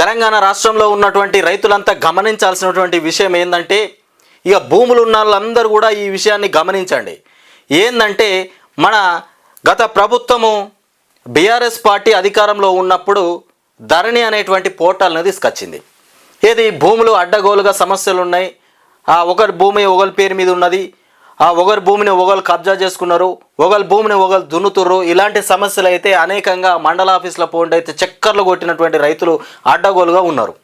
తెలంగాణ రాష్ట్రంలో ఉన్నటువంటి రైతులంతా గమనించాల్సినటువంటి విషయం ఏంటంటే ఇక భూములు ఉన్న వాళ్ళందరూ కూడా ఈ విషయాన్ని గమనించండి. ఏంటంటే మన గత ప్రభుత్వము బీఆర్ఎస్ పార్టీ అధికారంలో ఉన్నప్పుడు ధరణి అనేటువంటి పోర్టల్ని తీసుకొచ్చింది. ఏది? భూములు అడ్డగోలుగా సమస్యలు ఉన్నాయి ఆ ఒకరి భూమి ఒకరి పేరు మీద ఉన్నది. ఒకరి భూమిని ఒకరు కబ్జా చేసుకున్నారు ఒకరి భూమిని ఒకరు దున్నుతుర్రు. ఇలాంటి సమస్యలు అయితే అనేకంగా మండల ఆఫీసుల పోండి అయితే చక్కర్లు కొట్టినటువంటి రైతులు అడ్డగోలుగా ఉన్నారు.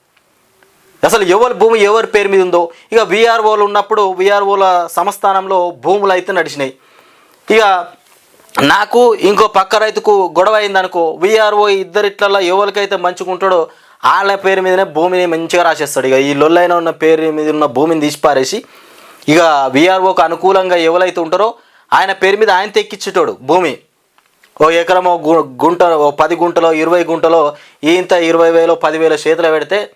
అసలు ఎవరి భూమి ఎవరి పేరు మీద ఉందో ఇక విఆర్ఓలు ఉన్నప్పుడు విఆర్ఓల సంస్థానంలో భూములు అయితే నడిచినాయి. ఇక నాకు ఇంకో పక్క రైతుకు గొడవ అయిందనుకో విఆర్ఓ ఇద్దరిట్లలో ఎవరికైతే మంచుకుంటాడో వాళ్ళ పేరు మీదనే భూమిని మంచిగా రాసేస్తాడు. ఇక ఈ లొల్లైన ఉన్న పేరు మీద ఉన్న భూమిని తీసిపారేసి ఇక విఆర్ఓకు అనుకూలంగా ఎవరైతే ఉంటారో ఆయన పేరు మీద ఆయన తెక్కిచ్చేటోడు భూమి. ఓ ఎకరమో గు- గుంట ఓ పది గుంటలో ఇరవై గుంటలో ఈంత ఇరవై వేలు పదివేల చేతులు పెడితే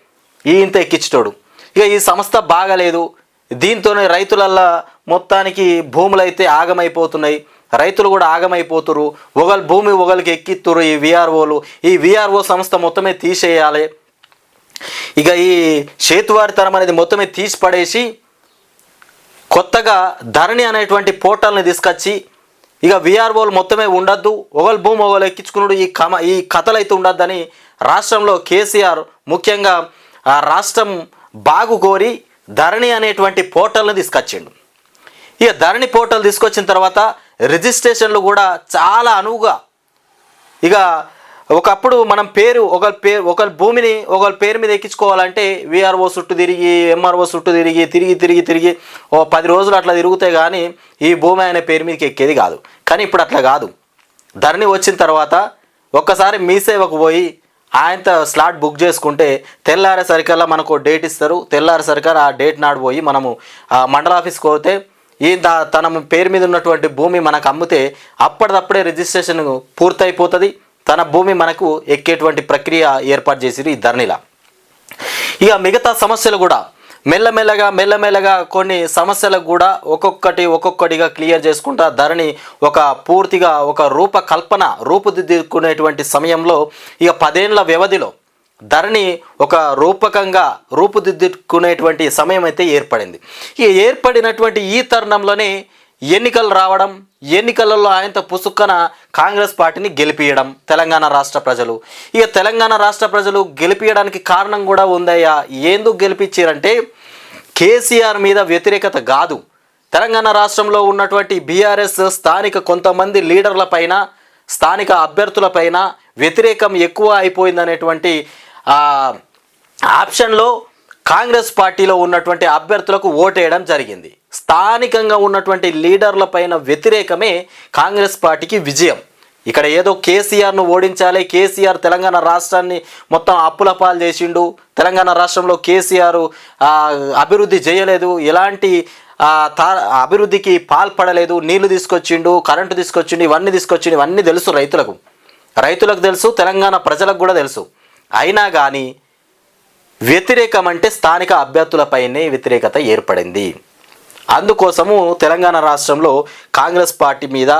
ఈ ఇంత ఎక్కించేటోడు ఇక ఈ సంస్థ బాగలేదు. దీంతోనే రైతులల్లా మొత్తానికి భూములు అయితే ఆగమైపోతున్నాయి. రైతులు కూడా ఆగమైపోతురు ఒకళ్ళు భూమి ఒకరికి ఎక్కిత్తురు ఈ విఆర్ఓలు ఈ విఆర్ఓ సంస్థ మొత్తమే తీసేయాలి. ఇక ఈ చేతువారితనం అనేది మొత్తమే తీసి పడేసి కొత్తగా ధరణి అనేటువంటి పోర్టల్ని తీసుకొచ్చి ఇక విఆర్ఓలు మొత్తమే ఉండద్దు ఒకళ్ళు భూమి ఒకళ్ళు ఎక్కించుకున్నాడు ఈ కమ ఈ కథలు అయితే ఉండద్దని రాష్ట్రంలో కేసీఆర్ ముఖ్యంగా ఆ రాష్ట్రం బాగు కోరి ధరణి అనేటువంటి పోర్టల్ని తీసుకొచ్చిండు. ఇక ధరణి పోర్టల్ తీసుకొచ్చిన తర్వాత రిజిస్ట్రేషన్లు కూడా చాలా అనువుగా ఇక ఒకప్పుడు మనం పేరు ఒక పేరు ఒక భూమిని ఒక పేరు మీద ఎక్కించుకోవాలంటే విఆర్ఓ చుట్టూ తిరిగి ఎంఆర్ఓ చుట్టూ తిరిగి తిరిగి తిరిగి తిరిగి ఓ పది రోజులు అట్లా తిరుగుతే కానీ ఈ భూమి అనే పేరు మీదకి ఎక్కేది కాదు. కానీ ఇప్పుడు అట్లా కాదు. ధరణి వచ్చిన తర్వాత ఒక్కసారి మీ సేవకు పోయి ఆయనతో స్లాట్ బుక్ చేసుకుంటే తెల్లారేసరికల్లా మనకు డేట్ ఇస్తారు. తెల్లారేసరికల్లా ఆ డేట్ నాడు పోయి మనము మండల ఆఫీస్కి పోతే ఈ తన పేరు మీద ఉన్నటువంటి భూమి మనకు అమ్మితే అప్పటిదప్పుడే రిజిస్ట్రేషన్ పూర్తయిపోతుంది. తన భూమి మనకు ఎక్కేటువంటి ప్రక్రియ ఏర్పాటు చేసిరు ఈ ధరణిలా ఇక మిగతా సమస్యలు కూడా మెల్లమెల్లగా మెల్లమెల్లగా కొన్ని సమస్యలకు కూడా ఒక్కొక్కటి ఒక్కొక్కటిగా క్లియర్ చేసుకుంటా ధరణి ఒక పూర్తిగా ఒక రూపకల్పన రూపుదిద్దుకునేటువంటి సమయంలో ఇక పదేళ్ళ వ్యవధిలో ధరణి ఒక రూపకంగా రూపుదిద్దుకునేటువంటి సమయం అయితే ఏర్పడింది. ఈ ఏర్పడినటువంటి ఈ తరుణంలోనే ఎన్నికలు రావడం ఎన్నికలలో ఆయనతో పుసుక్కన కాంగ్రెస్ పార్టీని గెలిపియడం తెలంగాణ రాష్ట్ర ప్రజలు. ఇక తెలంగాణ రాష్ట్ర ప్రజలు గెలిపియడానికి కారణం కూడా ఉందయ్యా. ఎందుకు గెలిపించారంటే కేసీఆర్ మీద వ్యతిరేకత కాదు. తెలంగాణ రాష్ట్రంలో ఉన్నటువంటి బీఆర్ఎస్ స్థానిక కొంతమంది లీడర్లపైన స్థానిక అభ్యర్థులపైన వ్యతిరేకం ఎక్కువ అయిపోయిందనేటువంటి ఆప్షన్లో కాంగ్రెస్ పార్టీలో ఉన్నటువంటి అభ్యర్థులకు ఓటేయడం జరిగింది. స్థానికంగా ఉన్నటువంటి లీడర్ల పైన వ్యతిరేకమే కాంగ్రెస్ పార్టీకి విజయం. ఇక్కడ ఏదో కేసీఆర్ను ఓడించాలి కేసీఆర్ తెలంగాణ రాష్ట్రాన్ని మొత్తం అప్పుల పాలు చేసిండు తెలంగాణ రాష్ట్రంలో కేసీఆర్ అభివృద్ధి చేయలేదు ఎలాంటి తా అభివృద్ధికి పాల్పడలేదు నీళ్ళు తీసుకొచ్చిండు కరెంటు తీసుకొచ్చిండు ఇవన్నీ తీసుకొచ్చిండు ఇవన్నీ తెలుసు రైతులకు. రైతులకు తెలుసు తెలంగాణ ప్రజలకు కూడా తెలుసు. అయినా కానీ వ్యతిరేకం అంటే స్థానిక అభ్యర్థులపైనే వ్యతిరేకత ఏర్పడింది. అందుకోసము తెలంగాణ రాష్ట్రంలో కాంగ్రెస్ పార్టీ మీద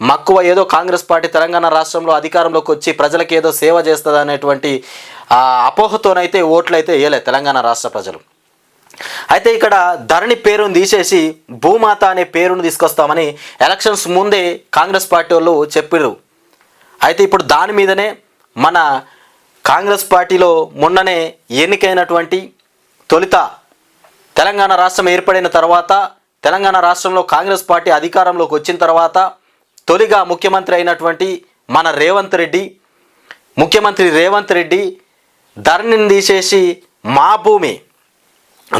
మక్కువ ఏదో కాంగ్రెస్ పార్టీ తెలంగాణ రాష్ట్రంలో అధికారంలోకి వచ్చి ప్రజలకు ఏదో సేవ చేస్తుంది అనేటువంటి అపోహతోనైతే ఓట్లు అయితే వేయలే తెలంగాణ రాష్ట్ర ప్రజలు. అయితే ఇక్కడ ధరణి పేరును తీసేసి భూమాత అనే పేరును తీసుకొస్తామని ఎలక్షన్స్ ముందే కాంగ్రెస్ పార్టీ వాళ్ళు చెప్పారు అయితే ఇప్పుడు దాని మీదనే మన కాంగ్రెస్ పార్టీలో మొన్ననే ఎన్నికైనటువంటి తొలిత తెలంగాణ రాష్ట్రం ఏర్పడిన తర్వాత తెలంగాణ రాష్ట్రంలో కాంగ్రెస్ పార్టీ అధికారంలోకి వచ్చిన తర్వాత తొలిగా ముఖ్యమంత్రి అయినటువంటి మన రేవంత్ రెడ్డి ముఖ్యమంత్రి రేవంత్ రెడ్డి ధరణిని తీసేసి మా భూమి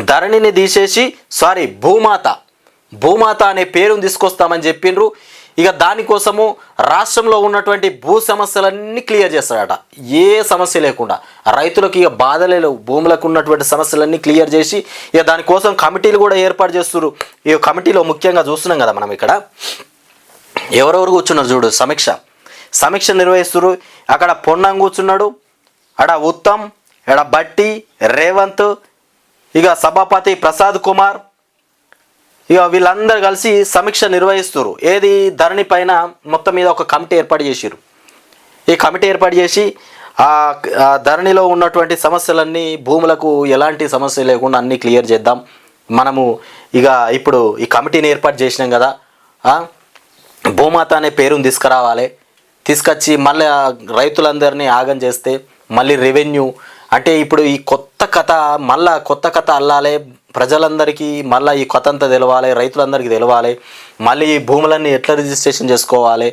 ధరణిని తీసేసి సారీ భూమాత భూమాత అనే పేరును తీసుకొస్తామని చెప్పిండ్రు ఇక దానికోసము రాష్ట్రంలో ఉన్నటువంటి భూ సమస్యలన్నీ క్లియర్ చేస్తాడట. ఏ సమస్య లేకుండా. రైతులకు ఇక బాధలే లేవు. భూములకు ఉన్నటువంటి సమస్యలన్నీ క్లియర్ చేసి ఇక దానికోసం కమిటీలు కూడా ఏర్పాటు చేస్తున్నారు ఈ కమిటీలో ముఖ్యంగా చూస్తున్నాం కదా మనం ఇక్కడ. ఎవరెవరు కూర్చున్నారు చూడు సమీక్ష. సమీక్ష నిర్వహిస్తున్నారు అక్కడ పొన్నం కూర్చున్నాడు. అడ ఉత్తమ్ ఇక్కడ బట్టి రేవంత్ ఇక సభాపతి ప్రసాద్ కుమార్ ఇక వీళ్ళందరూ కలిసి సమీక్ష నిర్వహిస్తారు ఏది ధరణి పైన మొత్తం మీద ఒక కమిటీ ఏర్పాటు చేసిరు ఈ కమిటీ ఏర్పాటు చేసి ఆ ధరణిలో ఉన్నటువంటి సమస్యలన్నీ భూములకు ఎలాంటి సమస్య లేకుండా అన్నీ క్లియర్ చేద్దాం. మనము ఇక ఇప్పుడు ఈ కమిటీని ఏర్పాటు చేసినాం కదా. భూమాత అనే పేరుని తీసుకురావాలి. తీసుకొచ్చి మళ్ళీ రైతులందరినీ ఆగం చేస్తే మళ్ళీ రెవెన్యూ. అంటే ఇప్పుడు ఈ కొత్త కథ మళ్ళా కొత్త కథ అల్లాలే ప్రజలందరికీ మళ్ళీ ఈ కొత్త అంతా తెలవాలి రైతులందరికీ తెలవాలి. మళ్ళీ ఈ భూములన్నీ ఎట్లా రిజిస్ట్రేషన్ చేసుకోవాలి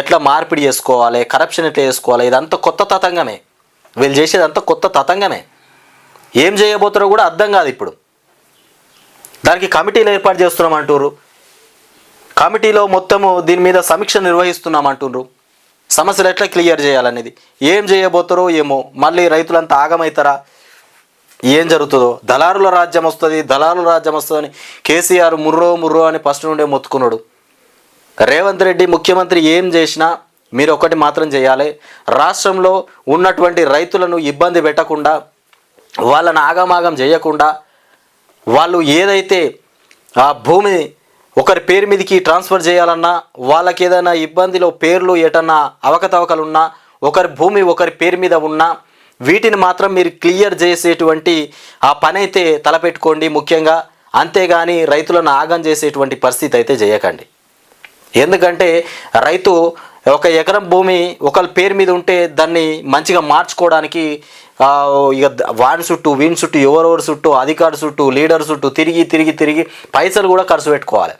ఎట్లా మార్పిడి చేసుకోవాలి కరప్షన్ ఎట్లా చేసుకోవాలి ఇదంతా కొత్త తతంగమే. వీళ్ళు చేసేదంతా కొత్త తతంగమే. ఏం చేయబోతారో కూడా అర్థం కాదు ఇప్పుడు. దానికి కమిటీలు ఏర్పాటు చేస్తున్నాం అంటున్నారు కమిటీలో మొత్తము దీని మీద సమీక్ష నిర్వహిస్తున్నాం అంటుండ్రు సమస్యలు ఎట్లా క్లియర్ చేయాలనేది. ఏం చేయబోతారో ఏమో. మళ్ళీ రైతులంతా ఆగమవుతారా? ఏం జరుగుతుందో? దళారుల రాజ్యం వస్తుంది దళారుల రాజ్యం వస్తుందని కేసీఆర్ ముర్రో ముర్రో అని ఫస్ట్ నుండే మొత్తుకున్నాడు. రేవంత్ రెడ్డి ముఖ్యమంత్రి ఏం చేసినా మీరు ఒకటి మాత్రం చేయాలి. రాష్ట్రంలో ఉన్నటువంటి రైతులను ఇబ్బంది పెట్టకుండా వాళ్ళని ఆగమాగం చేయకుండా వాళ్ళు ఏదైతే ఆ భూమి ఒకరి పేరు మీదకి ట్రాన్స్ఫర్ చేయాలన్నా వాళ్ళకి ఏదైనా ఇబ్బందిలో పేర్లు ఎటన్నా అవకతవకలున్నా ఒకరి భూమి ఒకరి పేరు మీద ఉన్నా వీటిని మాత్రం మీరు క్లియర్ చేసేటువంటి ఆ పని అయితే తలపెట్టుకోండి ముఖ్యంగా. అంతేగాని రైతులను ఆగం చేసేటువంటి పరిస్థితి అయితే చేయకండి. ఎందుకంటే రైతు ఒక ఎకరం భూమి ఒకరి పేరు మీద ఉంటే దాన్ని మంచిగా మార్చుకోవడానికి ఇక వాడి చుట్టూ వీని చుట్టూ ఎవరెవరి చుట్టూ అధికారి చుట్టూ లీడర్ చుట్టూ తిరిగి తిరిగి తిరిగి పైసలు కూడా ఖర్చు పెట్టుకోవాలి.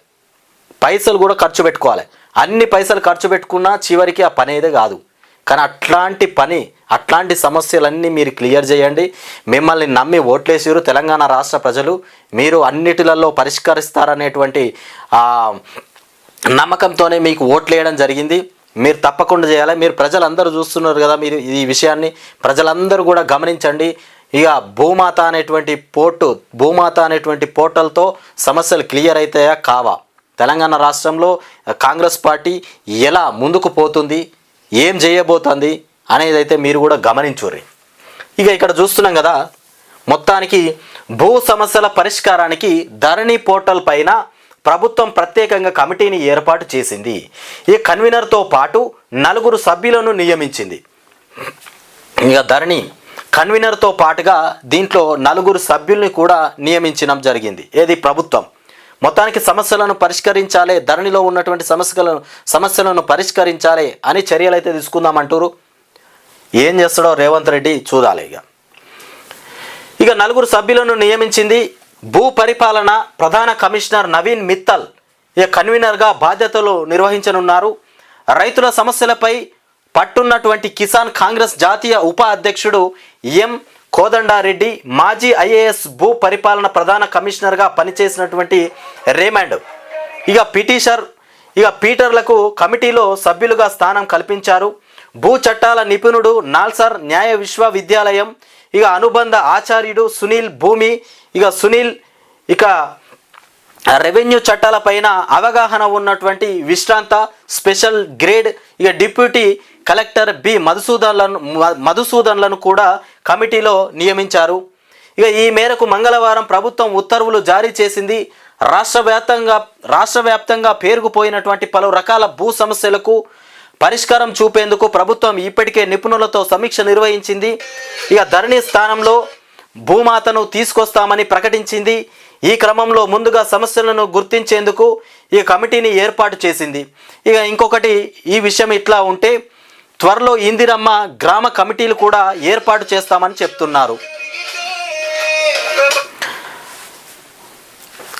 పైసలు కూడా ఖర్చు పెట్టుకోవాలి. అన్ని పైసలు ఖర్చు పెట్టుకున్నా చివరికి ఆ పని అయితే కాదు. కానీ అట్లాంటి పని అట్లాంటి సమస్యలన్నీ మీరు క్లియర్ చేయండి. మిమ్మల్ని నమ్మి ఓట్లేసారు తెలంగాణ రాష్ట్ర ప్రజలు. మీరు అన్నిటిలలో పరిష్కరిస్తారనేటువంటి నమ్మకంతోనే మీకు ఓట్లు వేయడం జరిగింది. మీరు తప్పకుండా చేయాలి. మీరు ప్రజలందరూ చూస్తున్నారు కదా మీరు ఈ విషయాన్ని. ప్రజలందరూ కూడా గమనించండి. ఇక భూమాత అనేటువంటి పోర్టు భూమాత అనేటువంటి పోర్టల్తో సమస్యలు క్లియర్ అవుతాయా కావా? తెలంగాణ రాష్ట్రంలో కాంగ్రెస్ పార్టీ ఎలా ముందుకు పోతుంది? ఏం చేయబోతుంది అనేది అయితే మీరు కూడా గమనించుర్రి. ఇక ఇక్కడ చూస్తున్నాం కదా మొత్తానికి భూ సమస్యల పరిష్కారానికి ధరణి పోర్టల్ పైన ప్రభుత్వం ప్రత్యేకంగా కమిటీని ఏర్పాటు చేసింది. ఈ కన్వీనర్తో పాటు నలుగురు సభ్యులను నియమించింది. ఇక ధరణి కన్వీనర్తో పాటుగా దీంట్లో నలుగురు సభ్యుల్ని కూడా నియమించడం జరిగింది. ఏది ప్రభుత్వం? మొత్తానికి సమస్యలను పరిష్కరించాలి ధరణిలో ఉన్నటువంటి సమస్యలను సమస్యలను పరిష్కరించాలి అని చర్యలు అయితే తీసుకుందామంటారు ఏం చేస్తాడో రేవంత్ రెడ్డి చూడాలి ఇక. ఇక నలుగురు సభ్యులను నియమించింది భూ పరిపాలన ప్రధాన కమిషనర్ నవీన్ మిత్తల్. ఇక కన్వీనర్గా బాధ్యతలు నిర్వహించనున్నారు. రైతుల సమస్యలపై పట్టున్నటువంటి కిసాన్ కాంగ్రెస్ జాతీయ ఉప అధ్యక్షుడు ఎం కోదండారెడ్డి మాజీ ఐఏఎస్ భూ పరిపాలన ప్రధాన కమిషనర్గా పనిచేసినటువంటి రేమండ్. ఇక పిటిషర్ ఇక పీటర్లకు కమిటీలో సభ్యులుగా స్థానం కల్పించారు. భూ చట్టాల నిపుణుడు నాల్సర్ న్యాయ విశ్వవిద్యాలయం ఇక అనుబంధ ఆచార్యుడు సునీల్ భూమి ఇక సునీల్ ఇక రెవెన్యూ చట్టాలపైన అవగాహన ఉన్నటువంటి విశ్రాంత స్పెషల్ గ్రేడ్ ఇక డిప్యూటీ కలెక్టర్ బి మధుసూదన్లను మ- మధుసూదన్లను కూడా కమిటీలో నియమించారు. ఇక ఈ మేరకు మంగళవారం ప్రభుత్వం ఉత్తర్వులు జారీ చేసింది. రాష్ట్ర వ్యాప్తంగా రాష్ట్ర వ్యాప్తంగా పేరుకుపోయినటువంటి పలు రకాల భూ సమస్యలకు పరిష్కారం చూపేందుకు ప్రభుత్వం ఇప్పటికే నిపుణులతో సమీక్ష నిర్వహించింది. ఇక ధరణి స్థానంలో భూమాతను తీసుకొస్తామని ప్రకటించింది. ఈ క్రమంలో ముందుగా సమస్యలను గుర్తించేందుకు ఈ కమిటీని ఏర్పాటు చేసింది. ఇక ఇంకొకటి ఈ విషయం ఇట్లా ఉంటే త్వరలో ఇందిరమ్మ గ్రామ కమిటీలు కూడా ఏర్పాటు చేస్తామని చెప్తున్నారు.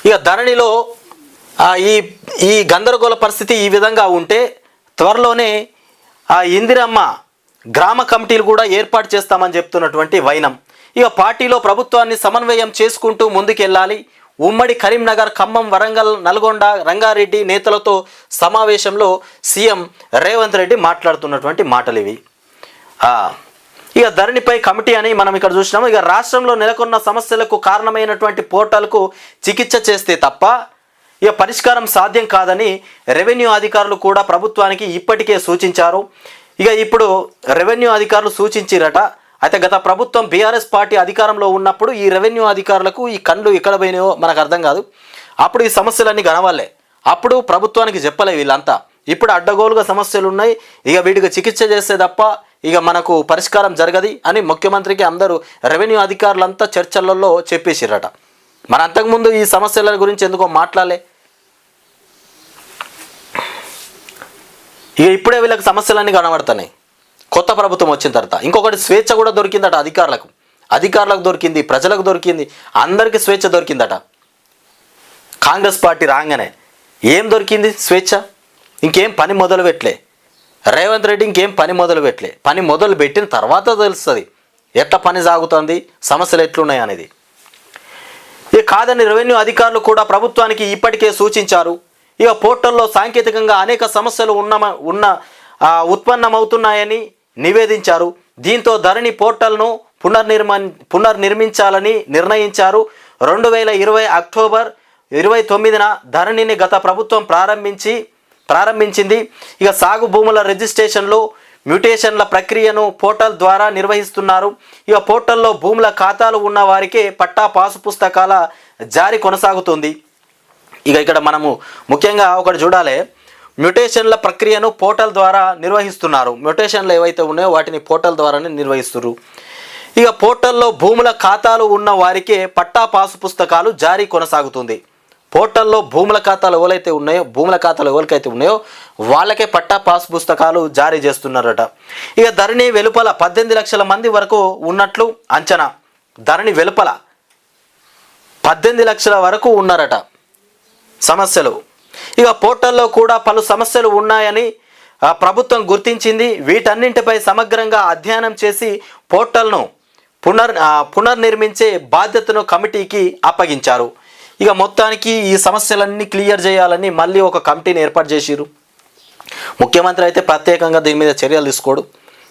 ఇక ధరణిలో ఈ ఈ గందరగోళ పరిస్థితి ఈ విధంగా ఉంటే త్వరలోనే ఆ ఇందిరమ్మ గ్రామ కమిటీలు కూడా ఏర్పాటు చేస్తామని చెప్తున్నటువంటి వైనం. ఇక పార్టీలో ప్రభుత్వాన్ని సమన్వయం చేసుకుంటూ ముందుకెళ్ళాలి. ఉమ్మడి కరీంనగర్ ఖమ్మం వరంగల్ నల్గొండ రంగారెడ్డి నేతలతో సమావేశంలో సీఎం రేవంత్ రెడ్డి మాట్లాడుతున్నటువంటి మాటలు ఇవి ఇక ధరణిపై కమిటీ అని మనం ఇక్కడ చూసినాము. ఇక రాష్ట్రంలో నెలకొన్న సమస్యలకు కారణమైనటువంటి పోర్టల్కు చికిత్స చేస్తే తప్ప ఇక పరిష్కారం సాధ్యం కాదని రెవెన్యూ అధికారులు కూడా ప్రభుత్వానికి ఇప్పటికే సూచించారు. ఇక ఇప్పుడు రెవెన్యూ అధికారులు సూచించిరట. అయితే గత ప్రభుత్వం బీఆర్ఎస్ పార్టీ అధికారంలో ఉన్నప్పుడు ఈ రెవెన్యూ అధికారులకు ఈ కళ్ళు ఎక్కడ పోయినాయో మనకు అర్థం కాదు. అప్పుడు ఈ సమస్యలన్నీ కనవాలే అప్పుడు ప్రభుత్వానికి చెప్పలే వీళ్ళంతా. ఇప్పుడు అడ్డగోలుగా సమస్యలు ఉన్నాయి. ఇక వీటికి చికిత్స చేస్తే తప్ప ఇక మనకు పరిష్కారం జరగది అని ముఖ్యమంత్రికి అందరూ రెవెన్యూ అధికారులంతా చర్చలలో చెప్పేసిరట మరి అంతకుముందు ఈ సమస్యల గురించి ఎందుకో మాట్లాడలే. ఇక ఇప్పుడే వీళ్ళకి సమస్యలన్నీ కనబడుతున్నాయి. కొత్త ప్రభుత్వం వచ్చిన తర్వాత. ఇంకొకటి స్వేచ్ఛ కూడా దొరికిందట అధికారులకు. అధికారులకు దొరికింది ప్రజలకు దొరికింది అందరికీ స్వేచ్ఛ దొరికిందట. కాంగ్రెస్ పార్టీ రాగానే ఏం దొరికింది స్వేచ్ఛ? ఇంకేం పని మొదలు పెట్టలే. రేవంత్ రెడ్డి ఇంకేం పని మొదలు పెట్టలే. పని మొదలు పెట్టిన తర్వాత తెలుస్తుంది. ఎట్లా పని సాగుతుంది? సమస్యలు ఎట్లున్నాయి అనేది. ఇక కాదని రెవెన్యూ అధికారులు కూడా ప్రభుత్వానికి ఇప్పటికే సూచించారు. ఇక పోర్టల్లో సాంకేతికంగా అనేక సమస్యలు ఉన్న ఉన్న ఉత్పన్నమవుతున్నాయని నివేదించారు. దీంతో ధరణి పోర్టల్ను పునర్నిర్మా పునర్నిర్మించాలని నిర్ణయించారు. రెండు వేల ఇరవై అక్టోబర్ ఇరవై తొమ్మిదిన ధరణిని గత ప్రభుత్వం ప్రారంభించి ప్రారంభించింది. ఇక సాగు భూముల రిజిస్ట్రేషన్లు మ్యూటేషన్ల ప్రక్రియను పోర్టల్ ద్వారా నిర్వహిస్తున్నారు. ఇక పోర్టల్లో భూముల ఖాతాలు ఉన్న వారికి పట్టా పాసు పుస్తకాల జారీ కొనసాగుతుంది. ఇక ఇక్కడ మనము ముఖ్యంగా ఒకటి చూడాలి. మ్యూటేషన్ల ప్రక్రియను పోర్టల్ ద్వారా నిర్వహిస్తున్నారు. మ్యూటేషన్లు ఏవైతే ఉన్నాయో వాటిని పోర్టల్ ద్వారానే నిర్వహిస్తున్నారు ఇక పోర్టల్లో భూముల ఖాతాలు ఉన్న వారికే పట్టా పాసు పుస్తకాలు జారీ కొనసాగుతుంది. పోర్టల్లో భూముల ఖాతాలు ఎవరైతే ఉన్నాయో భూముల ఖాతాలు ఎవరికైతే ఉన్నాయో వాళ్ళకే పట్టా పాస్ పుస్తకాలు జారీ చేస్తున్నారట. ఇక ధరణి వెలుపల పద్దెనిమిది లక్షల మంది వరకు ఉన్నట్లు అంచనా. ధరణి వెలుపల పద్దెనిమిది లక్షల వరకు ఉన్నారట సమస్యలు. ఇక పోర్టల్లో కూడా పలు సమస్యలు ఉన్నాయని ప్రభుత్వం గుర్తించింది. వీటన్నింటిపై సమగ్రంగా అధ్యయనం చేసి పోర్టల్ను పునర్ పునర్నిర్మించే బాధ్యతను కమిటీకి అప్పగించారు. ఇక మొత్తానికి ఈ సమస్యలన్నీ క్లియర్ చేయాలని మళ్ళీ ఒక కమిటీని ఏర్పాటు చేసిరు ముఖ్యమంత్రి అయితే ప్రత్యేకంగా దీని మీద చర్యలు తీసుకోడు.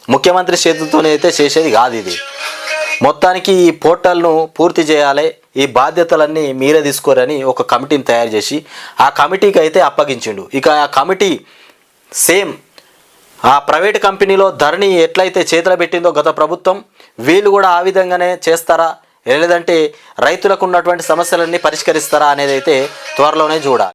ముఖ్యమంత్రి చేతులతోనే అయితే చేసేది కాదు ఇది. మొత్తానికి ఈ పోర్టల్ను పూర్తి చేయాలి. ఈ బాధ్యతలన్నీ మీరే తీసుకోరని ఒక కమిటీని తయారు చేసి ఆ కమిటీకి అయితే అప్పగించిండు. ఇక ఆ కమిటీ సేమ్ ఆ ప్రైవేట్ కంపెనీలో ధరణి ఎట్లయితే చేతులు పెట్టిందో గత ప్రభుత్వం వీళ్ళు కూడా ఆ విధంగానే చేస్తారా? లేదంటే రైతులకు ఉన్నటువంటి సమస్యలన్నీ పరిష్కరిస్తారా అనేది అయితే త్వరలోనే చూడాలి.